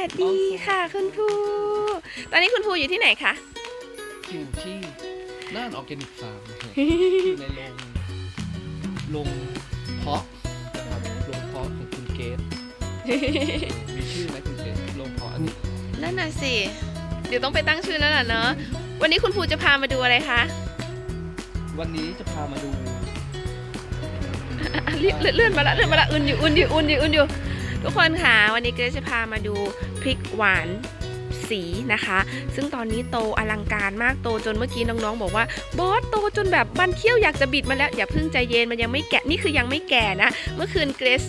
วัสดีค่ะคุณครู ตอนนี้คุณครูอยู่ที่ไหนคะ อยู่ที่น่านออร์แกนิกฟาร์มนะครับอยู่ในโรงโรงเพาะนะครับโรงเพาะของคุณเกตมีชื่อไหมคุณเกตโรงเพาะอันนี้นั่นน่ะสิ เดี๋ยวต้องไปตั้งชื่อแล้วล่ะเนาะ วันนี้คุณครูจะพามาดูอะไรคะ วันนี้จะพามาดูอะเลื่อนเลื่อนมาละเลื่อนมาละอุ่นอยู่อุ่นอยู่อุ่นอยู่อุ่นอยู่ ทุกคนค่ะวันนี้เกรซจะพามาดูพริกหวานสีนะคะ ซึ่งตอนนี้โตอลังการมากโตจนเมื่อกี้น้องๆ บอกว่าบอสโตจนแบบบันเคี้ยวอยากจะบิดมาแล้วอย่าเพิ่งใจเย็นมันยังไม่แกะนี่คือยังไม่แก่นะ เมื่อคืนเกรซ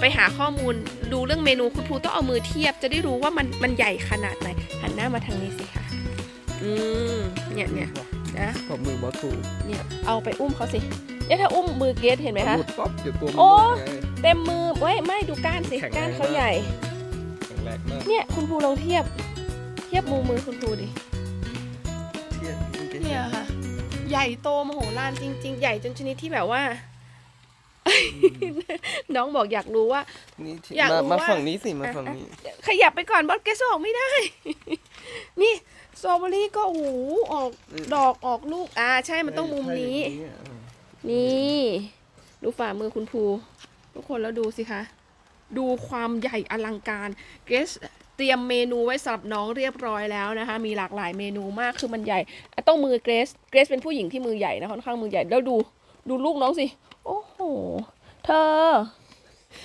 ไปหาข้อมูลดูเรื่องเมนูคุณครูต้องเอามือเทียบ จะได้รู้ว่ามันมันใหญ่ขนาดไหนหันหน้ามาทางนี้สิคะอืมเนี่ยเนี่ยนะขอบมือบอสถูกเนี่ยเอาไปอุ้มเขาสิเนี่ยถ้าอุ้มมือเกรซเห็นไหมคะหลุดป๊อปเดี๋ยวตัวมันโอ้หลุดไง เต็มมือเว้ยไม่ดูก้านสิ แข็งแรง ก้านเขามากใหญ่ แข็งแรงมากเนี่ยคุณครูลองเทียบ เทียบมือมือคุณครูดิ เทียนคุณเกตเนี่ยค่ะ ใหญ่โตมโหฬารจริง ๆ ใหญ่จนชนิดที่แบบว่า น้องบอกอยากรู้ว่า นี่ที่อยากมารู้มาว่า ฝั่งนี้สิมาฝั่งนี้ ขยับไปก่อนบอสเกสออกไม่ได้ นี่สตรอเบอรี่ก็โอ้โหออกอืม ดอกออกลูกอ่าใช่มันต้องมุมนี้ ใช่อย่างอะนี่ ดูฝ่ามือคุณภู ทุกคนแล้วดูสิคะ ดูความใหญ่อลังการเกรซเตรียมเมนูไว้สำหรับน้องเรียบร้อยแล้วนะคะ มีหลากหลายเมนูมากคือมันใหญ่อะต้องมือเกรซเกรซเป็นผู้หญิงที่มือใหญ่นะค่อนข้างมือใหญ่แล้วดูดูลูกน้องสิ โอ้โห เธอ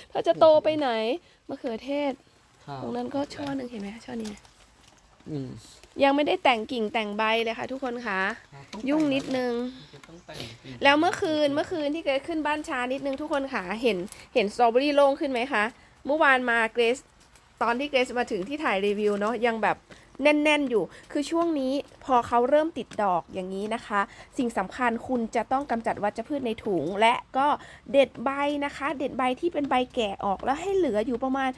เธอจะโตไปไหนมะเขือเทศข้าวตรงนั้นก็ช่อหนึ่งเห็นไหมช่อนี้อืม ยังไม่ได้แต่งกิ่งแต่งใบเลยค่ะทุกคนคะต้องยุ่งนิดนึงต้องแต่งจริงแล้วเมื่อคืนเมื่อคืนที่เกรซขึ้นบ้านช้านิดนึงทุกคนค่ะเห็นเห็นสตรอเบอรี่โล่งขึ้นไหมคะ เมื่อวานมาเกรซตอนที่เกรซมาถึงที่ถ่ายรีวิวเนาะยังแบบ แน่น ๆ อยู่ คือช่วงนี้พอเขาเริ่มติดดอกอย่างนี้นะคะ สิ่งสำคัญคุณจะต้องกำจัดวัชพืชในถุง และก็เด็ดใบนะคะ เด็ดใบที่เป็นใบแก่ออกแล้วให้เหลืออยู่ประมาณ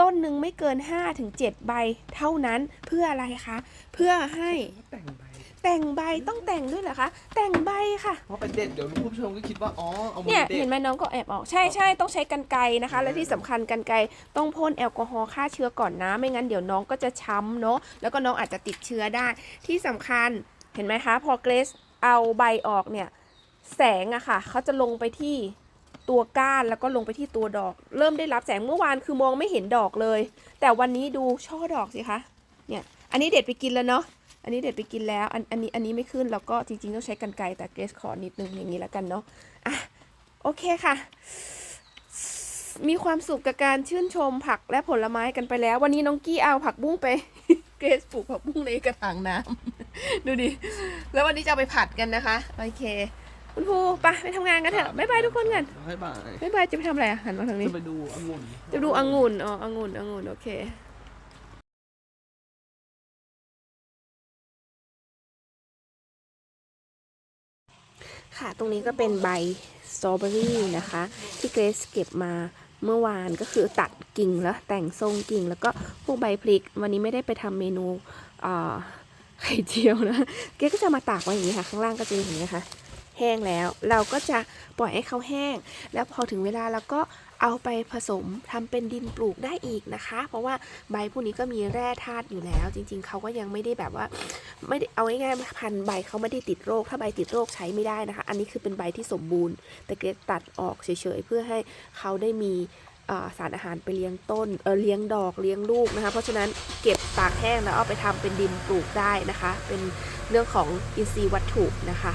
ต้นหนึ่งไม่เกิน 5-7 ใบเท่านั้นเพื่ออะไรคะ เพื่อให้แต่ง แต่งใบต้องแต่งด้วยเหรอคะ แต่งใบค่ะ เพราะเป็นเด็ดเดี๋ยวคุณผู้ชมก็คิดว่าอ๋อเอามืเนี่ยอเด็ด เห็นไหมน้องก็แอบออกใช่ใช่ต้องใช้กันไกรนะคะ และที่สำคัญกันไกรต้องพ่นแอลกอฮอล์ฆ่าเชื้อก่อนนะ ไม่งั้นเดี๋ยวน้องก็จะช้ำเนาะแล้วก็น้องอาจจะติดเชื้อได้ ที่สำคัญเห็นไหมคะ พอเกรซเอาใบออกเนี่ย แสงอะค่ะเขาจะลงไปที่ตัวก้านแล้วก็ลงไปที่ตัวดอก เริ่มได้รับแสงเมื่อวานคือมองไม่เห็นดอกเลย แต่วันนี้ดูช่อดอกสิคะเนี่ยอันนี้เด็ดไปกินแล้วเนาะ อันนี้เด็ดไปกินแล้ว อันอันนี้อันนี้ไม่ขึ้นแล้วก็จริงๆต้องใช้กันไกรแต่เกรซขอนิดนึงอย่างนี้แล้วกันเนาะอะโอเคค่ะ มีความสุขกับการชื่นชมผักและผลไม้กันไปแล้ว วันนี้น้องกี้เอาผักบุ้งไป เกรซปลูกผักบุ้งในกระถางน้ำดูดิแล้ววันนี้จะเอาไปผัดกันนะคะโอเค คุณภูไปไปทำงานกันเถอะบ๊ายบายทุกคนกันให้บ่ายบ๊ายบายจะไปทำอะไรอะหันมาทางนี้จะไปดูองุ่นจะดูองุ่นอ๋อองุ่นองุ่นโอเค ค่ะ ตรงนี้ก็เป็นใบสตรอเบอรี่นะคะ ที่เกรซเก็บมาเมื่อวานก็คือตัดกิ่งแล้วแต่งทรงกิ่ง แล้วก็พวกใบพลิก วันนี้ไม่ได้ไปทำเมนูไข่เจียวนะ เกรซก็จะมาตากไว้อย่างนี้ค่ะ ข้างล่างก็จะอย่างนี้ค่ะ แห้งแล้ว เราก็จะปล่อยให้เขาแห้ง แล้วพอถึงเวลาเราก็เอาไปผสมทำเป็นดินปลูกได้อีกนะคะ เพราะว่าใบพวกนี้ก็มีแร่ธาตุอยู่แล้ว จริง ๆเขาก็ยังไม่ได้แบบว่าไม่ได้เอาง่ายๆพันใบเขาไม่ได้ติดโรค ถ้าใบติดโรคใช้ไม่ได้นะคะ อันนี้คือเป็นใบที่สมบูรณ์ แต่เกรดตัดออกเฉยๆเพื่อให้เขาได้มีสารอาหารไปเลี้ยงต้นเเลี้ยงดอกเลี้ยงลูกนะคะ เพราะฉะนั้นเก็บตากแห้งแล้วเอาไปทำเป็นดินปลูกได้นะคะ เป็นเรื่องของอินทรีย์วัตถุนะคะ